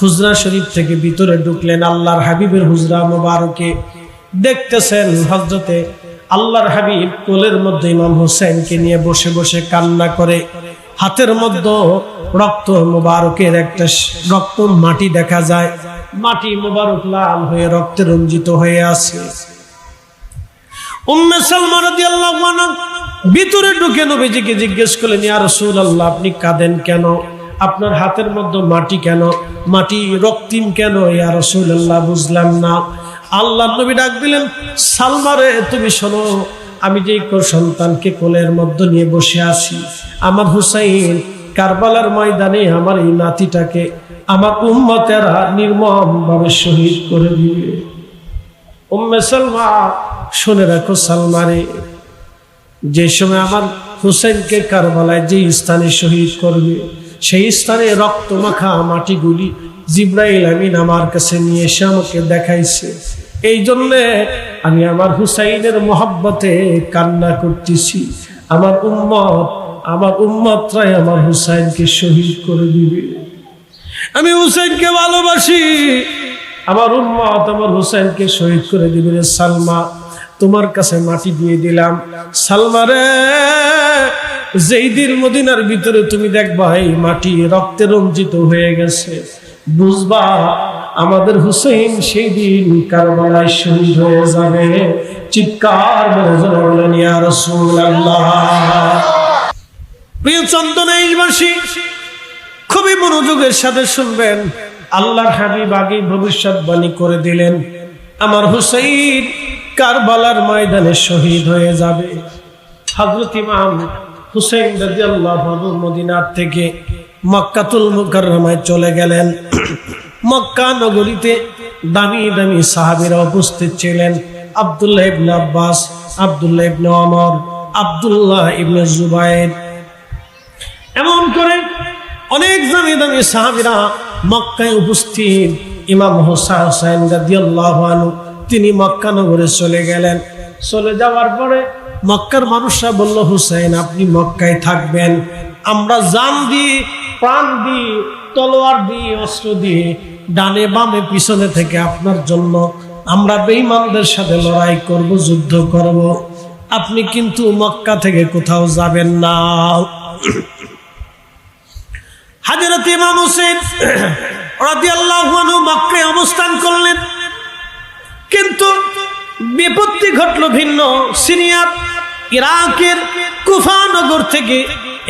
হুজরা শরীফ থেকে ভিতরে ঢুকলেন আল্লাহর হাবিবের হুজরা দেখতেছেন হজরতে আল্লাহর হাবিব কোলের মধ্যে ইমাম নিয়ে বসে বসে কান্না করে। হাতের মধ্যে রক্ত মোবারকের একটা রক্ত মাটি দেখা যায়। মাটি মোবারক লাল হয়ে রক্তে রঞ্জিত হয়ে আছে। উম্মে সালমা ভিতরে ঢুকে নবীজিকে জিজ্ঞেস করলেন, ইয়া রাসূলুল্লাহ, আপনি কাঁদেন কেন? আপনার হাতের মধ্যে মাটি কেন? মাটি রক্তিম কেন? ইয়া রাসূলুল্লাহ, বুঝলাম না। আল্লাহ নবী ডাক দিলেন সালমারে তুমি শোনো, আমি যে সন্তানকে কোলের মধ্যে নিয়ে বসে আছি, আমার হুসাইন কারবালার ময়দানে আমার এই নাতিটাকে আমার উম্মতেরা নির্মম ভাবে শহীদ করে দিবে। উম্মে সালমা, শুনে রাখো সালমারে যে সময় আমার হুসেনকে কারবালায় যে স্থানে শহীদ করবে সেই স্থানে রক্ত মাখা মাটিগুলি জিব্রাইল আমিন আমার কাছে নিয়ে এসে আমাকে দেখাইছে। এই জন্যে আমি আমার হুসাইনের মহব্বতে কান্না করতেছি। আমার উম্মত, আমার উম্মতরাই আমার হুসাইনকে শহীদ করে দিবে। আমি হুসাইনকে ভালোবাসি। আমার উম্মত আমার হুসাইনকে শহীদ করে দিবে রে সালমা, তোমার কাছে মাটি দিয়ে দিলাম। সালমা রে যেই দিন মদিনার ভিতরে তুমি দেখবা, এই মাটি রক্তে রঞ্জিত হয়ে গেছে। বুঝবা, আমাদের হুসেন সেই দিন কারবালায় শহীদ হয়ে যাবে। চিৎকার বলেন, ইয়া রাসূলুল্লাহ। প্রিয় চন্দনাইশবাসী খুবই মনোযোগের সাথে শুনবেন। আল্লাহর হাবিব আগে ভবিষ্যৎবাণী করে দিলেন, আমার হুসাইন কারবালার ময়দানে শহীদ হয়ে যাবে। হযরত ইমাম হুসেন আনহু মদিনার থেকে মক্কাতুল মুকাররমায় চলে গেলেন। মক্কা নগরীতে দামি দামি সাহাবীরা উপস্থিত ছিলেন। আব্দুল্লাহ ইবনে আব্বাস, আব্দুল্লাহ ইবনে ওমর, আব্দুল্লাহ ইবনে জুবাইর। এমন করে অনেক দামি দামি সাহাবিরা মক্কায় উপস্থিত। ইমাম হোসা হোসেন রাদিয়াল্লাহু আনহু, তিনি মক্কা নগরে চলে গেলেন। চলে যাওয়ার পরে মক্কার মানুষরা বলল, হুসাইন, আপনি মক্কায় থাকবেন। আমরা জান দিয়ে, প্রাণ দিয়ে, তলোয়ার দিয়ে, অস্ত্র দিয়ে, ডানে বামে, পিছনে থেকে আপনার জন্য আমরা বেঈমানদের সাথে লড়াই করব, যুদ্ধ করব। আপনি কিন্তু মক্কা থেকে কোথাও যাবেন না। হাজরত ইমাম হোসেন রাদিয়াল্লাহু আনহু মক্কায় অবস্থান করলেন। কিন্তু বিপত্তি ঘটল ভিন্ন সিরিয়ার ইরাকের কুফা নগর থেকে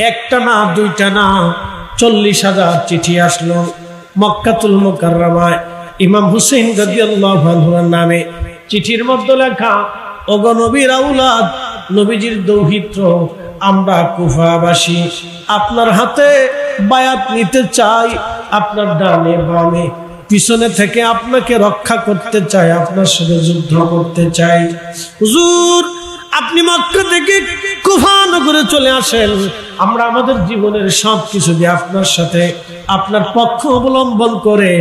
একটা না, দুইটা না, চল্লিশ হাজার চিঠি আসলো মক্কাতুল মুকাররমায়। ইমাম হুসেন রাদিয়াল্লাহু আনহুর নামে চিঠির মধ্যে লেখা, ওগো নবীর আউলাদ নবীজির দৌহিত্র, আমরা কুফাবাসী। আপনার হাতে বায়াত নিতে চাই, আপনার ডানে বামে। পিছনে থেকে আপনাকে রক্ষা করতে চাই, আপনার সাথে যুদ্ধ করতে চাই। হুজুর আপনি মক্কা থেকে কুফা নগরে চলে আসেন। আমরা আমাদের জীবনের সব কিছু দিয়ে আপনার সাথে, আপনার পক্ষ অবলম্বন করে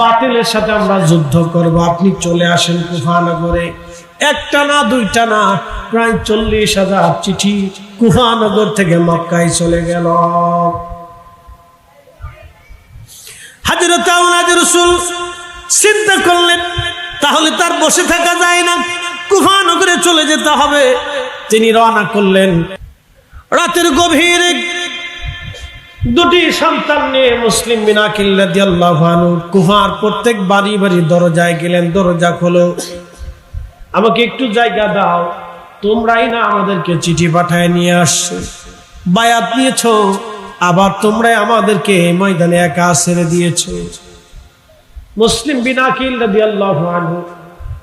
বাতিলের সাথে আমরা যুদ্ধ করব। আপনি চলে আসেন কুফানগরে একটা না, দুইটা না, প্রায় চল্লিশ হাজার চিঠি কুফানগর থেকে মক্কায় চলে গেল। হাজরত রসুল চিন্তা করলেন, তাহলে তার বসে থাকা যায় না। কুফানগরে চলে যেতে হবে। তিনি রওনা করলেন। রাতের গভীর দুটি সন্তান নিয়ে মুসলিম মিনাকিল রাদিয়াল্লাহু আনহু কুফার প্রত্যেক বাড়ি বাড়ি দরজায় গেলেন। দরজা খোলো। আমাকে একটু জায়গা দাও। তোমরাই না আমাদেরকে চিঠি পাঠায় নিয়ে আসছো। বায়াত নিয়েছো। আবার তোমরাই আমাদেরকে ময়দানে একা ছেড়ে দিয়েছ। মুসলিম রাদিয়াল্লাহু আনহু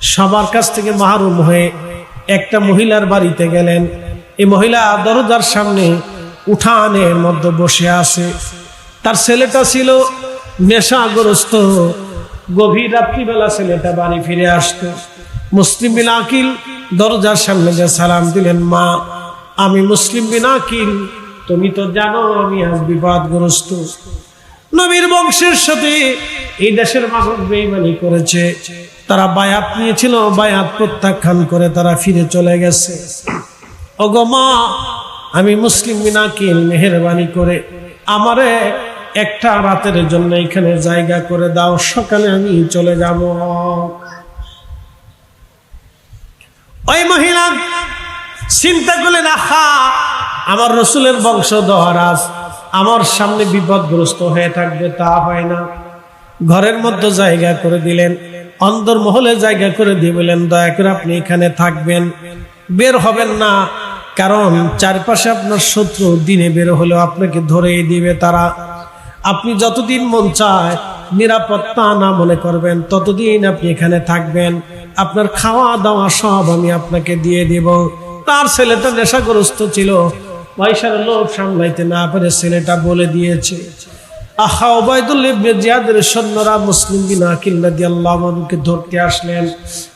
সবার কাছ থেকে মাহরুম হয়ে একটা মহিলার বাড়িতে গেলেন। এই মহিলা দরজার সামনে উঠানের মধ্যে বসে আছে। তার ছেলেটা ছিল নেশাগ্রস্ত। গভীর রাত্রিবেলা ছেলেটা বাড়ি ফিরে আসতো। মুসলিম বিন আকিল দরজার সামনে যে সালাম দিলেন, মা, আমি মুসলিম বিন আকিল, তুমি তো জানো আমি আজ বিপদগ্রস্ত নবীর বংশের সাথে এই দেশের মানুষ বেইমানি করেছে। তারা বায়াত নিয়েছিল, বায়াত প্রত্যাখ্যান করে তারা ফিরে চলে গেছে। ওগো মা, আমি মুসলিম মিনাকিল মেহরবানি করে আমারে একটা রাতের জন্য এখানে জায়গা করে দাও, সকালে আমি চলে যাব। ওই মহিলা, চিন্তা করলেন, আহা, আমার রসুলের বংশধর আজ আমার সামনে বিপদগ্রস্ত হয়ে থাকবে, তা হয় না। ঘরের মধ্যে জায়গা করে দিলেন। অন্দর মহলে জায়গা করে দিয়ে বললেন, দয়া করে আপনি এখানে থাকবেন, বের হবেন না। কারণ চারপাশে আপনার শত্রু দিনে বের হলেও আপনাকে ধরে দিবে তারা। আপনি যতদিন মন চায় নিরাপত্তা না মনে করবেন, ততদিন আপনি এখানে থাকবেন। আপনার খাওয়া দাওয়া সব আমি আপনাকে দিয়ে দিব। তার ছেলেটা নেশাগ্রস্ত ছিল। পয়সার লোভ সামলাইতে না পারে ছেলেটা বলে দিয়েছে আহা, ওবায়দুল ইবনে জিয়াদের সৈন্যরা মুসলিম বিন আকিল রাদিয়াল্লাহু আনহুকে ধরতে আসলেন।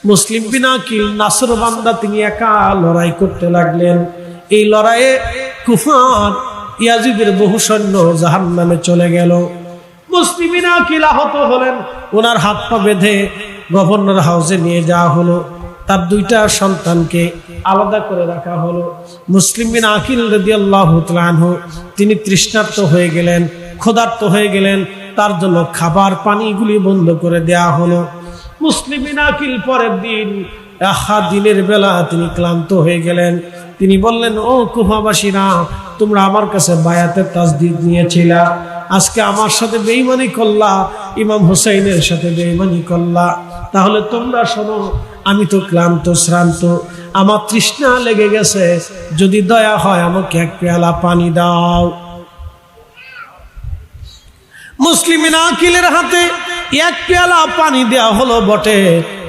মুসলিম বিন আকিল নাসর বান্দা তিনি একা লড়াই করতে লাগলেন। এই লড়াইয়ে কুফার ইয়াজিদের বহু সৈন্য জাহান্নামে চলে গেল। মুসলিম বিন আকিল আহত হলেন। ওনার হাত পা বেঁধে গভর্নর হাউসে নিয়ে যাওয়া হলো। তার দুইটা সন্তানকে আলাদা করে রাখা হলো। মুসলিম বিন আকিল রাদিয়াল্লাহু তাআলা তিনি তৃষ্ণার্ত হয়ে গেলেন। ক্ষুধার্ত হয়ে গেলেন। তার জন্য খাবার পানিগুলি বন্ধ করে দেয়া হলো। মুসলিম বিন আকিল পরের দিন আহা, দিনের বেলা তিনি ক্লান্ত হয়ে গেলেন। তিনি বললেন, ও কুফাবাসীরা তোমরা আমার কাছে বায়াতের তাসদিদ নিয়েছিলা। আজকে আমার সাথে বেইমানি করলা, ইমাম হুসাইনের সাথে বেইমানি করলা। তাহলে তোমরা শোনো, আমি তো ক্লান্ত, শ্রান্ত। আমার তৃষ্ণা লেগে গেছে। যদি দয়া হয়, আমাকে এক পেয়ালা পানি দাও। মুসলিমিন আকিলের হাতে এক পেয়ালা পানি দেওয়া হলো বটে।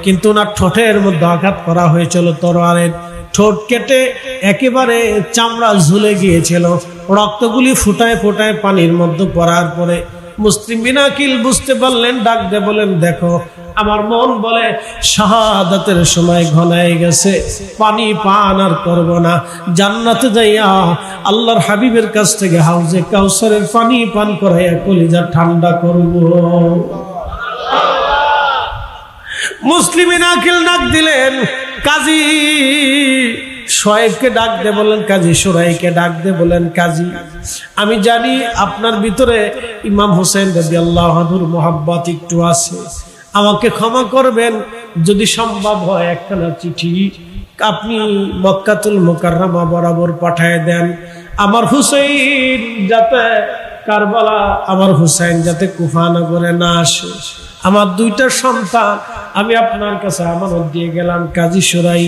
কিন্তু না ঠোঁটের মধ্যে আঘাত করা হয়েছিল তরোয়ারের ঠোঁট কেটে একেবারে চামড়া ঝুলে গিয়েছিল। রক্তগুলি ফুটায় ফুটায় পানির মধ্যে পড়ার পরে মুসলিম বিনাকিল বুঝতে পারলেন, ডাক দে বলেন, দেখো, আমার মন বলে, শাহাদাতের সময় ঘনায় গেছে, পানি পান আর করব না। জান্নাতে যাইয়া আল্লাহর হাবিবের কাছ থেকে হাউজে কাউসারের পানি পান করাইয়া কলিজা ঠান্ডা করব। মুসলিম আকিল ডাক দিলেন, কাজী শোয়েবকে ডাক দে বলেন কাজী, সোরাইকে ডাক দে বলেন কাজী। আমি জানি আপনার ভিতরে ইমাম হোসেন রবি আল্লাহর মোহাব্বত একটু আছে। আমাকে ক্ষমা করবেন, যদি সম্ভব হয় একখানা চিঠি আপনি মক্কাতুল মোকাররমা বরাবর পাঠায় দেন। আমার হুসেইন যাতে কারবালা, আমার হুসাইন যাতে কুফানগরে না আসে। আমার দুইটা সন্তান, আমি আপনার কাছে আমানত দিয়ে গেলাম কাজী সরাই।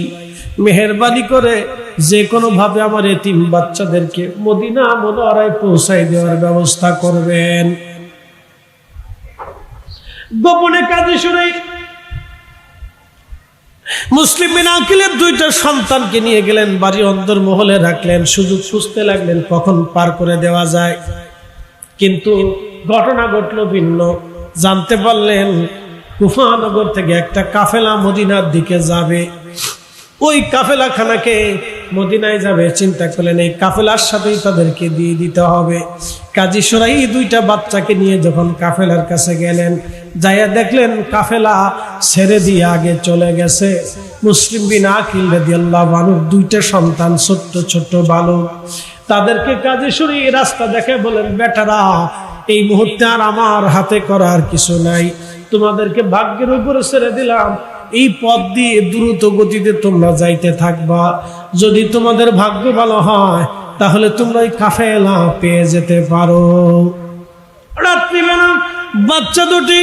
মেহরবানি করে যে কোনো ভাবে আমার এতিম বাচ্চাদেরকে মদিনা মনোয়ারায় পৌঁছাই দেওয়ার ব্যবস্থা করবেন। গোপনে কাজী সরাই মুসলিম বিন আকিলের দুইটা সন্তানকে নিয়ে গেলেন, বাড়ি অন্তর মহলে রাখলেন, সুযোগ খুঁজতে লাগলেন, কখন পার করে দেওয়া যায়। কিন্তু ঘটনা ঘটল ভিন্ন। জানতে পারলেন কুফানগর থেকে একটা কাফেলা মদিনার দিকে যাবে। ওই কাফেলা খানাকে মদিনায় যাবে, চিন্তা করলেন, এই কাফেলার সাথেই তাদেরকে দিয়ে দিতে হবে। কাজী সরাই দুইটা বাচ্চাকে নিয়ে যখন কাফেলার কাছে গেলেন, যাইয়া দেখলেন কাফেলা ছেড়ে দিয়ে আগে চলে গেছে। মুসলিম বিন আকিল রাদিয়াল্লাহু আনহুর দুইটা সন্তান, ছোট্ট ছোট্ট বালক। তাদেরকে কাজী সরি রাস্তা দেখে বলেন, বেটারা, এই মুহূর্তে আর আমার হাতে করার কিছু নাই। তোমাদেরকে ভাগ্যের উপরে ছেড়ে দিলাম। এই পথ দিয়ে দ্রুত গতিতে তোমরা যাইতে থাকবা। যদি তোমাদের ভাগ্য ভালো হয়, তাহলে তোমরা এই কাফেলা পেয়ে যেতে পারো। রাত্রি রাত্রিবেলা বাচ্চা দুটি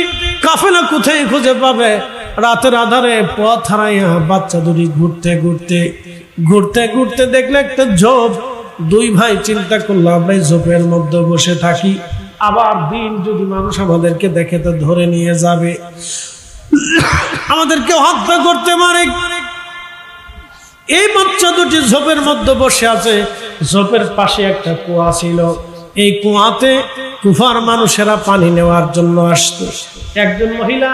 কাফেলা কোথায় খুঁজে পাবে? রাতের আধারে পথ হারাইয়া বাচ্চা দুটি ঘুরতে ঘুরতে ঘুরতে ঘুরতে দেখলে একটা ঝোপ। দুই ভাই চিন্তা করল, আমরা ঝোপের মধ্যে বসে থাকি। আবার দিন যদি মানুষ আমাদেরকে দেখে তো ধরে নিয়ে যাবে। আমাদেরকে হত্যা করতে মারে। এই বাচ্চা দুটি ঝোপের মধ্যে বসে আছে। ঝোপের পাশে একটা কুয়া ছিল। এই কুয়াতে কুফার মানুষেরা পানি নেওয়ার জন্য আসতো। একজন মহিলা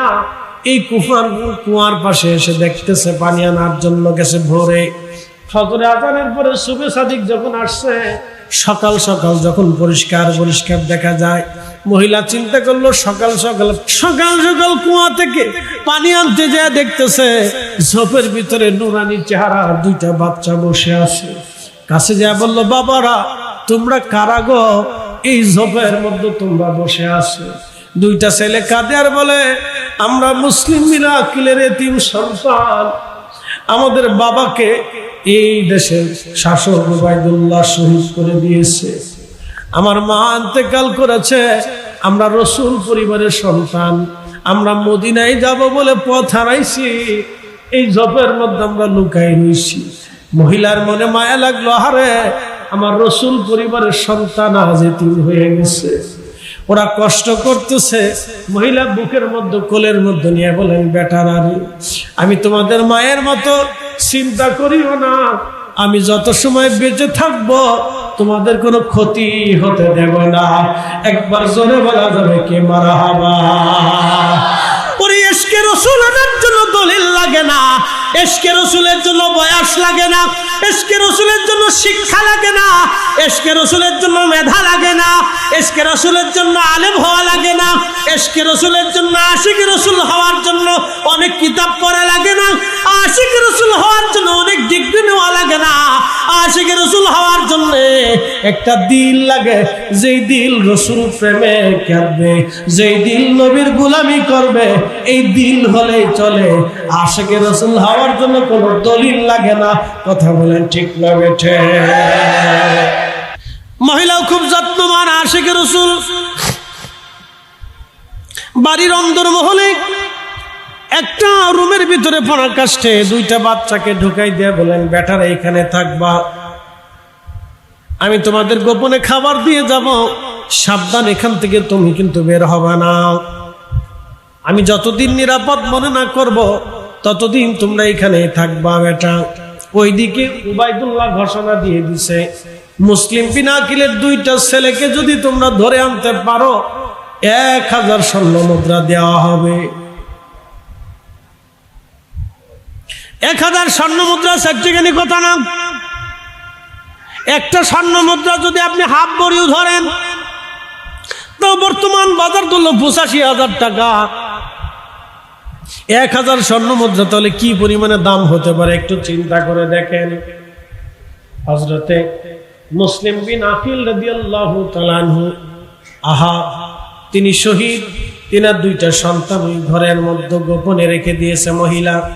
এই কুফার কুয়ার পাশে এসে দেখতেছে, পানি আনার জন্য গেছে ভোরে। ফজরে আজানের পরে শুভে সাদিক যখন আসছে, সকাল সকাল যখন পরিষ্কার পরিষ্কার দেখা যায় মহিলা চিন্তা করল, সকাল সকাল সকাল সকাল কুয়া থেকে পানি আনতে যায় দেখতেছে ঝোপের ভিতরে নুরানি চেহারা, দুইটা বাচ্চা বসে আছে। কাছে যা বলল, বাবারা, তোমরা কারা গো? এই জবের মধ্যে তোমরা বসে আসো দুইটা ছেলে কাঁদে আর বলে, আমরা মুসলিম মিরাকিলের এতিম সন্তান। আমাদের বাবাকে এই দেশের শাসক ওবায়দুল্লাহ শহীদ করে দিয়েছে। আমার মা আন্তেকাল করেছে। আমরা রসুল পরিবারের সন্তান। আমরা মদিনায় যাব বলে পথ হারাইছি। এই জপের মধ্যে আমরা লুকাই নিয়েছি মহিলার মনে মায়া লাগল হারে আমার রসুল পরিবারের সন্তান আজ হয়ে গেছে। ওরা কষ্ট করতেছে। মহিলা বুকের মধ্যে, কোলের মধ্যে নিয়ে বলেন বেটার আরে আমি তোমাদের মায়ের মতো চিন্তা করিও না। আমি যত সময় বেঁচে থাকব তোমাদের কোনো ক্ষতি হতে দেব না। একবার জোরে বলা যাবে কে মারা হাবা। ওরে এসকে জন্য দলিল লাগে না। এসকে রসুলের জন্য বয়স লাগে না, এসকে রসুলের জন্য শিক্ষা লাগে না, এসকে রসুলের জন্য মেধা লাগে না, এসকে রসুলের জন্য আলেম হওয়া লাগে না, এসকে রসুলের জন্য আশিক রসুল হওয়ার জন্য অনেক কিতাব পড়া লাগে না, আশিক রসুল হওয়ার জন্য অনেক ডিগ্রি নেওয়া লাগে না, আশিক রসুল হওয়ার জন্য একটা দিল লাগে, যেই দিল রসুল প্রেমে কাঁদবে, যেই দিল নবীর গুলামি করবে, এই দিল হলেই চলে, আশিক রসুল হওয়ার জন্য কোনো দলিল লাগে না। কথা বলেন ঠিক না বেঠে। মহিলাও খুব যত্নবান আশেকে রসুল। বাড়ির অন্দর মহলে একটা রুমের ভিতরে পড়ার কাষ্টে দুইটা বাচ্চাকে ঢুকাই দিয়ে বলেন, বেটারা, এখানে থাকবা। আমি তোমাদের গোপনে খাবার দিয়ে যাব। সাবধান, এখান থেকে তুমি কিন্তু বের হবে না। আমি যতদিন নিরাপদ মনে না করব ততদিন তোমরা এখানে থাকবা, বেটা। ওইদিকে উবাইদুল্লাহ ঘোষণা দিয়ে দিছে, মুসলিম পিনাকিলের দুইটা ছেলেকে যদি তোমরা ধরে আনতে পারো, এক হাজার স্বর্ণ মুদ্রা দেওয়া হবে। এক হাজার স্বর্ণ মুদ্রা সার্টিফিকেট কথা না? একটা স্বর্ণ মুদ্রা যদি আপনি হাফ বড়িও ধরেন, তো বর্তমান বাজার তুললো পঁচাশি হাজার টাকা। এক হাজার স্বর্ণ মুদ্রা, তাহলে কি পরিমাণে দাম হতে পারে? একটু চিন্তা করে দেখেন। হজরতে মুসলিম বিন আকিল রাদিয়াল্লাহু তাআলাহু আহা, তিনি শহীদ। তিনার দুইটা সন্তান ওই ঘরের মধ্যে গোপনে রেখে দিয়েছে মহিলা।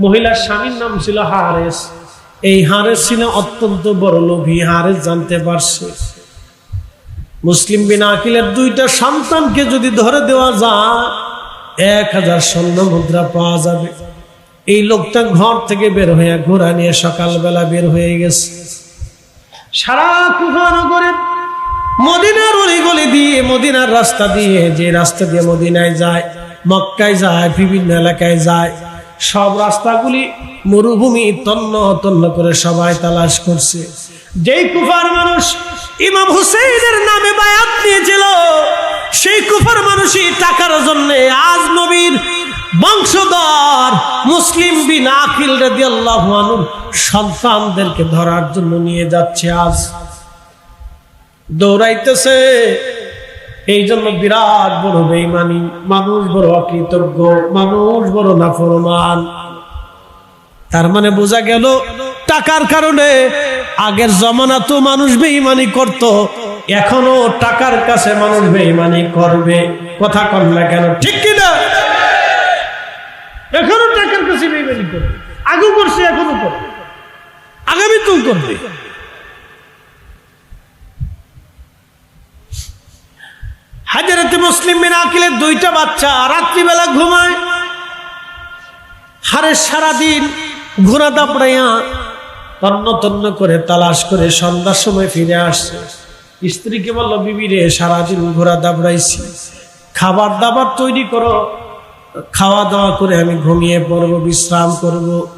মহিলার স্বামীর নাম ছিল হারেস। এই হারেস ছিল অত্যন্ত বড় লোভী, হারেস জানতে পারছে। মুসলিম বিন আকিলের দুইটা সন্তানকে যদি ধরে দেওয়া যায় এক হাজার স্বর্ণ মুদ্রা পাওয়া যাবে। এই লোকটা ঘর থেকে বের হয়ে ঘোরা নিয়ে সকালবেলা বের হয়ে গেছে। সারা কুফানগরে মদিনার অলি গলি দিয়ে, মদিনার রাস্তা দিয়ে, যে রাস্তা দিয়ে মদিনায় যায়, মক্কায় যায়, বিভিন্ন এলাকায় যায়, সব রাস্তাগুলি মরুভূমি তন্ন তন্ন করে সবাই তালাশ করছে। যেই কুফার মানুষ ইমাম হুসেইনের নামে বায়াত নিয়েছিল। সেই কুফার মানুষই টাকার জন্য আজ নবীর বংশধর মুসলিম বিন আকিল রাদিয়াল্লাহু আনহু সন্তানদেরকে ধরার জন্য নিয়ে যাচ্ছে আজ। দৌড়াইতেছে। এই জন্য বিরাট বড় বেইমানি মানুষ বড় অকৃতজ্ঞ, মানুষ বড় নাফরমান। তার মানে বোঝা গেল টাকার কারণে আগের জমানা তো মানুষ বেইমানি করত, এখনও টাকার কাছে মানুষ বেইমানি করবে। কথা কন না কেন? ঠিক কিনা এখনও টাকার কাছে বেইমানি করবে। আগেও করছে, এখনও করবে। আগামী তো করবে। হাজারাতে মুসলিম বিন আকিলের দুইটা বাচ্চা রাত্রিবেলা ঘুমায়। হারে সারাদিন ঘোরা দাপড়াইয়া তন্ন তন্ন করে তালাশ করে সন্ধ্যার সময় ফিরে আসছে। স্ত্রীকে বলল, বিবি রে, সারাদিন ঘোরা দাবড়াইছি। খাবার দাবার তৈরি করো। খাওয়া দাওয়া করে আমি ঘুমিয়ে পড়ব, বিশ্রাম করব।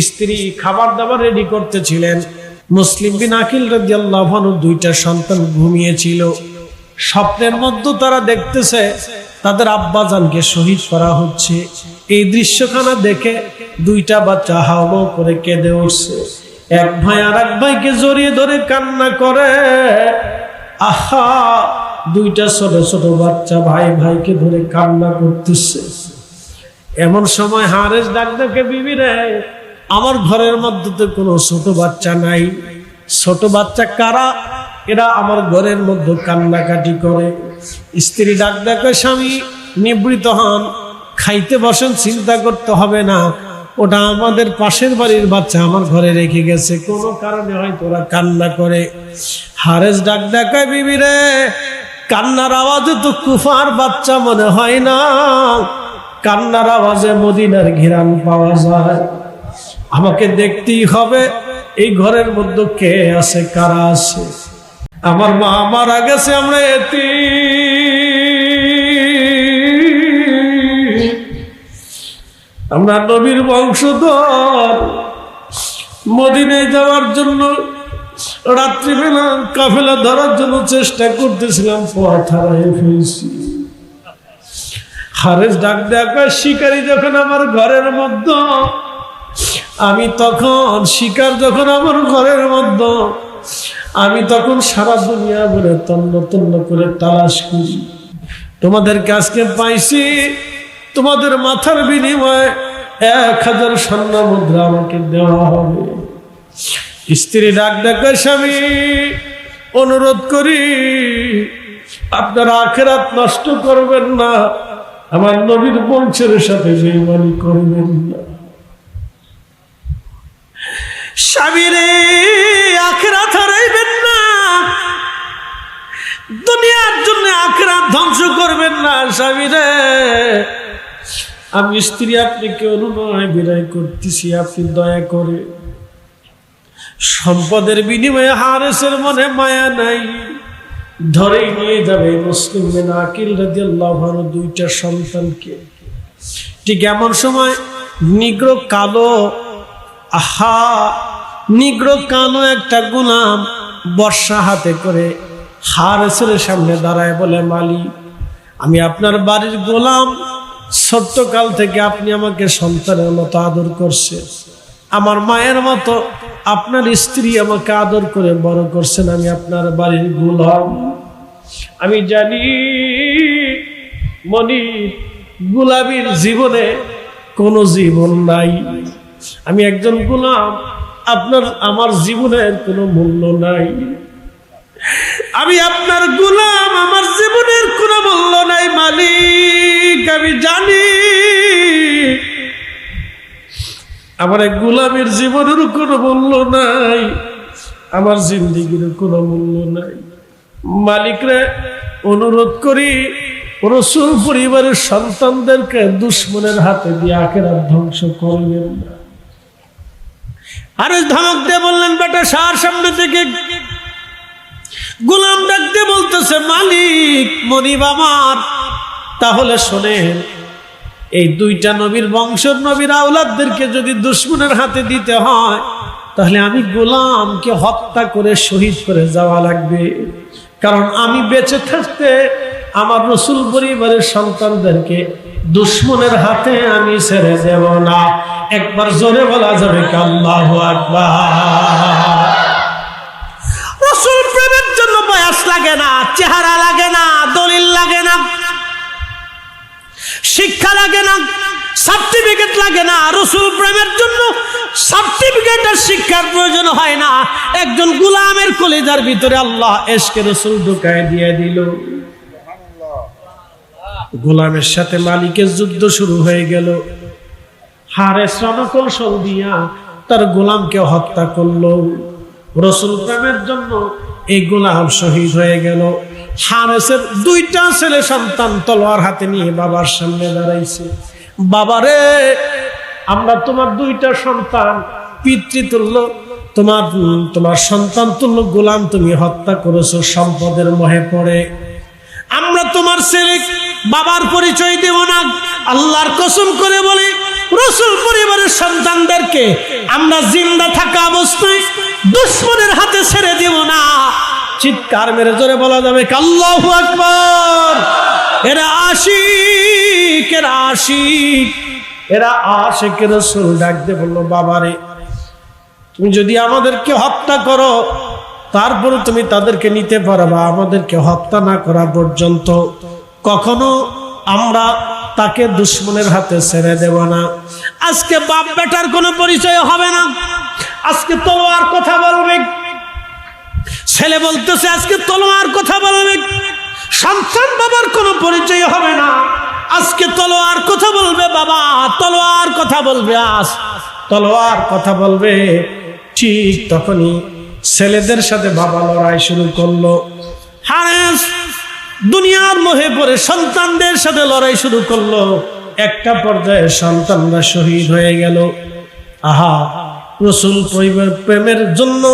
স্ত্রী খাবার দাবার রেডি করতেছিলেন। মুসলিম বিন আকিল রাদিয়াল্লাহু আনহু দুইটা সন্তান ঘুমিয়েছিল। স্বপ্নের মধ্যে তারা দেখতেছে, তাদের আব্বাজানকে শহীদ করা হচ্ছে। এই দৃশ্যখানা দেখে দুইটা বাচ্চা হাওমাও করে কেঁদে উঠছে। এক ভাই আর এক ভাইকে জড়িয়ে ধরে কান্না করে। আহা, দুইটা ছোট ছোট বাচ্চা ভাই ভাইকে ধরে কান্না করতেছে। এমন সময় হারেস ডাক্তারকে বিবি রে, আমার ঘরের মধ্যে তো কোনো ছোট বাচ্চা নাই। ছোট বাচ্চা কারা? এরা আমার ঘরের মধ্যে কান্নাকাটি করে। স্ত্রী ডাক দেখে, স্বামী, নিবৃত হন। খাইতে বসেন, চিন্তা করতে হবে না। ওটা আমাদের পাশের বাড়ির বাচ্চা আমার ঘরে রেখে গেছে। কোনো কারণে হয়তো ওরা কান্না করে। হারেস ডাক দেখায়, বিবি রে, কান্নার আওয়াজে তো কুফার বাচ্চা মনে হয় না। কান্নার আওয়াজে মদিনার ঘিরান পাওয়া যায়। আমাকে দেখতেই হবে, এই ঘরের মধ্যে কে আছে, কারা আছে? আমার মা মারা গেছে, আমরা এতি আমরা নবীর বংশধর। মদিনে যাওয়ার জন্য, রাত্রিবেলা কাফেলা ধরার জন্য চেষ্টা করতেছিলাম, পথ হারাই ফেলছি। হারেস ডাক দেখা শিকারি যখন আমার ঘরের মধ্যে, আমি তখন শিকার যখন আমার ঘরের মধ্যে, আমি তখন সারা দুনিয়া বলে তন্ন তন্ন করে তালাশ করি। তোমাদেরকে আজকে পাইছি, তোমাদের মাথার বিনিময়ে এক হাজার স্বর্ণ মুদ্রা আমাকে দেওয়া হবে। স্ত্রী ডাক, ডাকা, স্বামী, অনুরোধ করি, আপনারা আখেরাত নষ্ট করবেন না। আমার নবীর বংশের সাথে বেইমানি করবেন না। স্বামীরে আখেরাত হারাইবেন না। দুনিয়ার জন্য আখেরাত ধ্বংস করবেন না স্বামীরে আমি স্ত্রী আপনাকে অনুনয় বিনয় করতেছি, আপনি দয়া করে। সম্পদের বিনিময়ে হারেসের মনে মায়া নাই। ধরেই নিয়ে যাবে মুসলিম বিন আকিল রাজি আল্লাহ দুইটা সন্তানকে। ঠিক এমন সময় নিগ্র কালো, আহা, নিগ্র কালো একটা গুলাম বর্ষা হাতে করে হারেসের সামনে দাঁড়ায় বলে, মালিক, আমি আপনার বাড়ির গোলাম ছোট্টকাল থেকে আপনি আমাকে সন্তানের মতো আদর করছে আমার মায়ের মতো আপনার স্ত্রী আমাকে আদর করে বড় করছেন, আমি আপনার বাড়ির গোলাম। আমি জানি মনি গুলাবির জীবনে কোনো জীবন নাই। আমি একজন গোলাম, আপনার, আমার জীবনের কোনো মূল্য নাই। আমি আপনার গুলাম, আমার জীবনের কোনো মূল্য নাই মালিক, আমি জানি। আমার এক গোলামের জীবনের কোনো মূল্য নাই, আমার জিন্দিগির কোনো মূল্য নাই মালিকরে অনুরোধ করি, রসুল পরিবারের সন্তানদেরকে দুশ্মনের হাতে দিয়ে আখের ধ্বংস করবেন না। আরে ধমক দিয়ে বললেন, বেটা, সার সামনে থেকে গোলাম ডাকতে বলতেছে, মালিক, মনিব আমার। তাহলে শোনেন, এই দুইটা নবীর বংশের নবীর আউলাদদেরকে যদি দুশ্মনের হাতে দিতে হয়, তাহলে আমি গোলামকে হত্যা করে শহীদ করে যাওয়া লাগবে। কারণ আমি বেঁচে থাকতে আমার রসুল পরিবারের সন্তানদেরকে দুশ্মনের হাতে আমি ছেড়ে দেব না। একবার জোরে বলা যাবে কাল্লাহ আকবার। রসুল প্রেমের বয়স লাগে না, চেহারা লাগে না, দলিল লাগে না, শিক্ষা লাগে না সার্টিফিকেট লাগে না, রসুল প্রেমের জন্য সার্টিফিকেট আর শিক্ষার প্রয়োজন হয় না। একজন গুলামের কলিজার ভিতরে আল্লাহ এসকে রসুল ঢুকায় দিয়ে দিল। গোলামের সাথে মালিকের যুদ্ধ শুরু হয়ে গেল। হারে শ্রমকৌশল দিয়া তার গোলামকে হত্যা করল। রসুল প্রেমের জন্য এই গোলাম শহীদ হয়ে গেল। হারেসের দুইটা ছেলে সন্তান তলোয়ার হাতে নিয়ে বাবার সামনে দাঁড়াইছে। বাবারে, আমরা তোমার দুইটা সন্তান, পিতৃতুল্য, তোমার তোমার সন্তান তুল্য গোলাম তুমি হত্যা করেছ, সম্পদের মহে পড়ে। আমরা তোমার ছেলে, বাবার পরিচয় দেব না। আল্লাহর কসম করে বলি, রসুল পরিবারের সন্তানদেরকে আমরা জিন্দা থাকা অবস্থায় দুশ্মনের হাতে ছেড়ে দেব না। চিৎকার মেরে জোরে বলা যাবে কাল্লাহ আকবর। এরা আশিক এরা আশিক। এরা আশিক রসুল ডাক দিয়ে বলল, বাবারে, তুমি যদি আমাদেরকে হত্যা করো তারপরে তুমি তাদেরকে নিতে পারবা আমাদেরকে হত্যা না করা পর্যন্ত কখনো আমরা তাকে দুশ্মনের হাতে ছেড়ে দেব না। আজকে বাপ বেটার কোনো পরিচয় হবে না। আজকে তলোয়ার কথা বলবে ছেলে বলতেছে, আজকে তলোয়ার কথা বলবে সন্তান বাবার কোনো পরিচয় হবে না। আজকে তলোয়ার কথা বলবে বাবা, তলোয়ার কথা বলবে আজ। তলোয়ার কথা বলবে, ঠিক তখনই ছেলেদের সাথে বাবা লড়াই শুরু করল। হারেস, দুনিয়ার মোহে পড়ে সন্তানদের সাথে লড়াই শুরু করল। একটা পর্যায়ে সন্তানরা শহীদ হয়ে গেল। আহা রসুল প্রেমের জন্য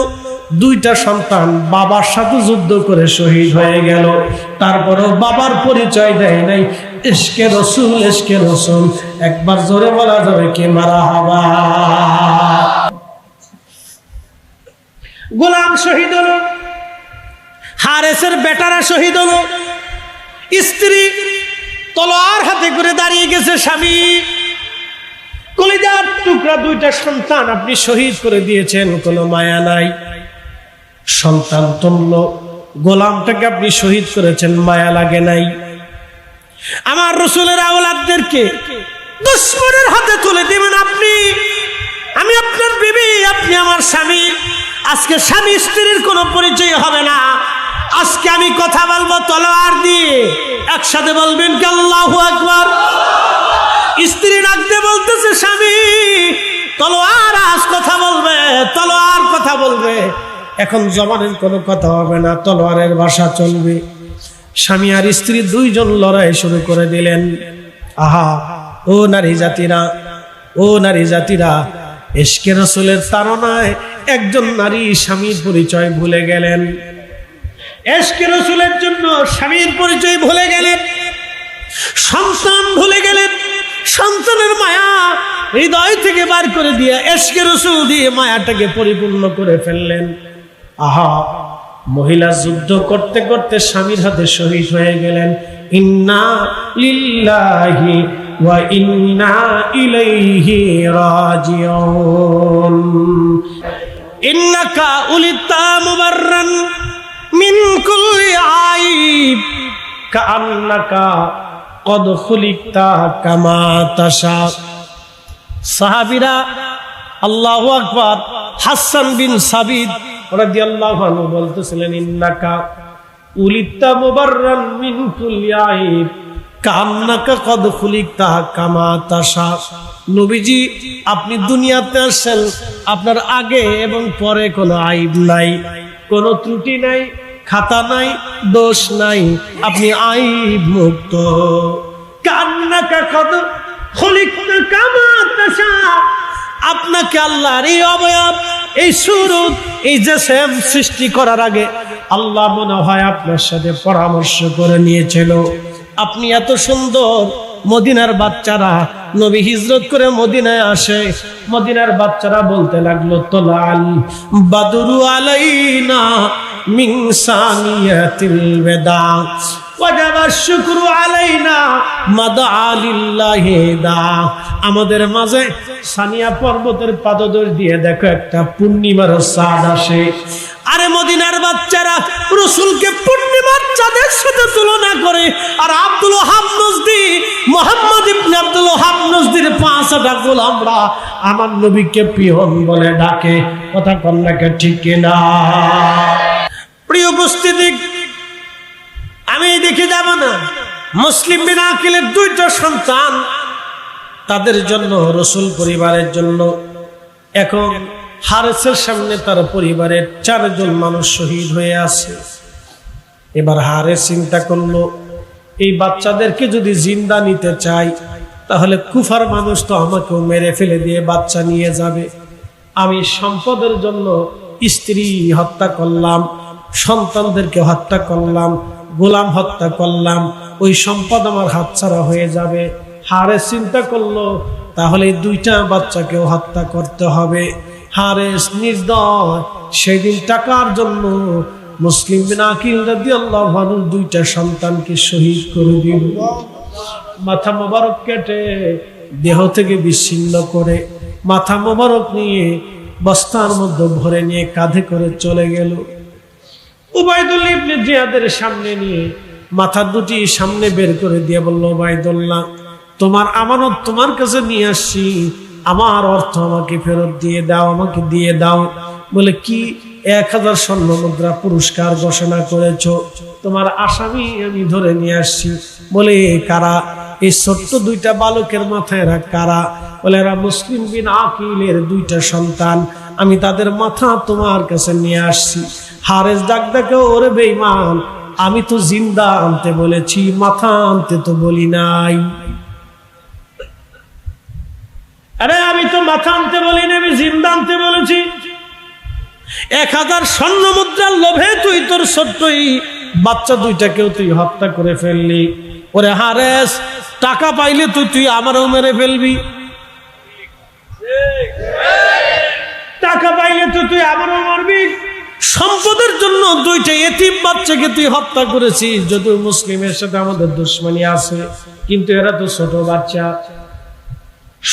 দুইটা সন্তান বাবার সাথে যুদ্ধ করে শহীদ হয়ে গেল। তারপরও বাবার পরিচয় দেয় নাই। এসকে রসুল এসকে রসুল, একবার জোরে বলা যাবে কে মারা হবা। গোলাম শহীদ হলো, হারেসের বেটারা শহীদ হলো, স্ত্রী তলোয়ার হাতে করে দাঁড়িয়ে গেছে স্বামী। কলিজার টুকরা দুইটা সন্তান আপনি শহীদ করে দিয়েছেন, কোনো মায়া নাই। সন্তান তুল্য, গোলামটাকে আপনি শহীদ করেছেন, মায়া লাগে নাই। আমার রসুলের আওলাদদেরকে দুশ্মনের হাতে তুলে দিবেন আপনি। আমি আপনার বিবি, আপনি আমার স্বামী। আজকে স্বামী স্ত্রীর কোনো পরিচয় হবে না। আজকে আমি কথা বলব তলোয়ার দিয়ে। একসাথে বলবেন কি আল্লাহু আকবার? স্ত্রী ডাকতে বলতেছে, স্বামী, তলোয়ার আজ কথা বলবে, তলোয়ার কথা বলবে। এখন জমানের কোনো কথা হবে না, তলোয়ারের ভাষা চলবে। স্বামী আর স্ত্রী দুইজন লড়াই শুরু করে দিলেন। আহা, ও নারী জাতিরা, ও নারী জাতিরা এসকে রসুলের তারনায় একজন নারী স্বামীর পরিচয় ভুলে গেলেন। এসকে রসুলের জন্য স্বামীর পরিচয় ভুলে গেলেন। সন্তান ভুলে গেলেন। সন্তানের মায়া হৃদয় থেকে বার করে দিয়ে এসকে রসুল দিয়ে মায়াটাকে পরিপূর্ণ করে ফেললেন। আহা, মহিলা যুদ্ধ করতে করতে স্বামীর হাতে শহীদ হয়ে গেলেন। ইন্না লিল্লাহি ওয়া ইন্না ইলাইহি রাজিউন। ইন্নাকা উলিতা মুবাররান মিন কুল্লি আইব। কাআন্নাকা কদ খুলিকতা কামা তাশা। সাহাবীরা আল্লাহু আকবার হাসান বিন সাবিদ রাদিয়াল্লাহু বলতেছিলেন, ইন্নাকা উলিতা মুবাররান মিন কুল্লি আইব কান্নাকা কদ খুলিকতা কামা তাশা। নবীজি, আপনি দুনিয়াতে আসছেন আপনার আগে এবং পরে কোনো আইব নাই, কোনো ত্রুটি নাই খাতা নাই, দোষ নাই, আপনি আইব মুক্ত কান্নাকা তাশা আপনাকে আল্লাহর এই অবয়ব, এই সুরত, এই যে সেম সৃষ্টি করার আগে আল্লাহ মনে হয় আপনার সাথে পরামর্শ করে নিয়েছিল। আপনি এত সুন্দর মদিনার বাচ্চারা, নবী হিজরত করে মদিনায় আসে, মদিনার বাচ্চারা বলতে লাগল, তোলাল বাদুরু আলাইনা সানিয়াতিল বেদা ওয়াজাবা শুকরু আলাইনা মাদা আলিল্লাহি দা। আমাদের মাঝে সানিয়া পর্বতের পাদদর দিয়ে দেখো একটা পূর্ণিমার চাঁদ আসে। আরে মদিনার বাচ্চারা রসুলকে পূর্ণিমার চাঁদের সাথে তুলনা করে, আর Abdul Wahhab Najdi, Muhammad ibn Abdul Wahhab নজদির পাঁচটা গোলামরা আমার নবীকে পিহন বলে ডাকে। কথা কন্যাকে ঠিক না প্রিয় উপস্থিতি, আমি দেখে যাব না। মুসলিম বিন আকিলের দুইটা সন্তান, তাদের জন্য রসুল পরিবারের জন্য, এখন হারেসের সামনে তার পরিবারের চারজন মানুষ শহীদ হয়ে আছে। এবার হারে চিন্তা করল, এই বাচ্চাদেরকে যদি জিন্দা নিতে চাই, তাহলে কুফার মানুষ তো আমাকেও মেরে ফেলে দিয়ে বাচ্চা নিয়ে যাবে। আমি সম্পদের জন্য স্ত্রী হত্যা করলাম সন্তানদেরকে হত্যা করলাম, গোলাম হত্যা করলাম, ওই সম্পদ আমার হাতছাড়া হয়ে যাবে। হারে চিন্তা করল, তাহলে দুইটা বাচ্চাকেও হত্যা করতে হবে। হারেস নির্দয়, সেদিন টাকার জন্য মুসলিম রাদিয়াল্লাহু দুইটা সন্তানকে শহীদ করে দিল। মাথা মোবারক কেটে, দেহ থেকে বিচ্ছিন্ন করে মাথা মোবারক নিয়ে বস্তার মধ্যে ভরে নিয়ে কাঁধে করে চলে গেল। উবাইদুল ইবনে জিয়াদের সামনে নিয়ে মাথা দুটি সামনে বের করে দিয়ে বলল উবাইদুল্লাহ তোমার আমানত তোমার কাছে নিয়ে আসছি। আমার অর্থ আমাকে ফেরত দিয়ে দাও, আমাকে দিয়ে দাও। বলে, কি এক হাজার স্বর্ণ মুদ্রা পুরস্কার ঘোষণা করেছ? তোমার আসামি আমি ধরে নিয়ে আসছি। বলে, "এ কারা? এই ছোট্ট দুইটা বালকের মাথায় এরা কারা? বলে, এরা মুসলিম বিন আকিলের দুইটা সন্তান। আমি তাদের মাথা তোমার কাছে নিয়ে আসছি। হারেস ডাক ডাকে, ওরে বেইমান আমি তো জিন্দা আনতে বলেছি, মাথা আনতে তো বলি নাই। আরে, আমি তো মাথা আনতে বলিনি, আমি জিন্দা আনতে বলেছি। এক হাজার স্বর্ণ মুদ্রার লোভে তুই তোর সত্যই, বাচ্চা দুইটাকেও তুই হত্যা করে ফেললি। ওরে হারেস, টাকা পাইলে তুই তুই আমারও মেরে ফেলবি। টাকা পাইলে তো তুই আমারও মারবি সম্পদের জন্য দুইটা এতিম বাচ্চাকে তুই হত্যা করেছিস, যদিও মুসলিমের সাথে আমাদের দুশ্মনী আছে, কিন্তু এরা তো ছোট বাচ্চা।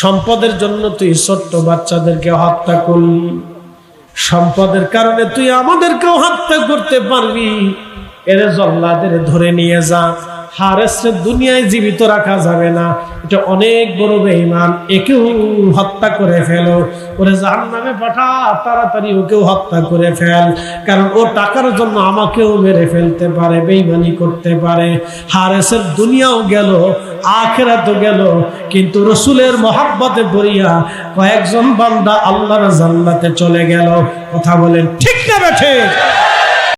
সম্পদের জন্য তুই ছোট্ট বাচ্চাদেরকে হত্যা করলি। সম্পদের কারণে তুই আমাদেরকেও হত্যা করতে পারবি। এরে জল্লাদের ধরে নিয়ে যা। হারেসে দুনিয়ায় জীবিত রাখা যাবে না। এটা অনেক বড় বেঈমান, একেও হত্যা করে ফেলো। ওরে জাহান নামে পাঠা, তাড়াতাড়ি ওকেও হত্যা করে ফেল। কারণ ও টাকার জন্য আমাকেও মেরে ফেলতে পারে, বেঈমানি করতে পারে। হারেসের দুনিয়াও গেল আখেরা তো গেল। কিন্তু রসুলের মহাব্বতে পড়িয়া কয়েকজন বান্দা আল্লাহর জান্নাতে চলে গেল। কথা বলেন ঠিক না বেঠে?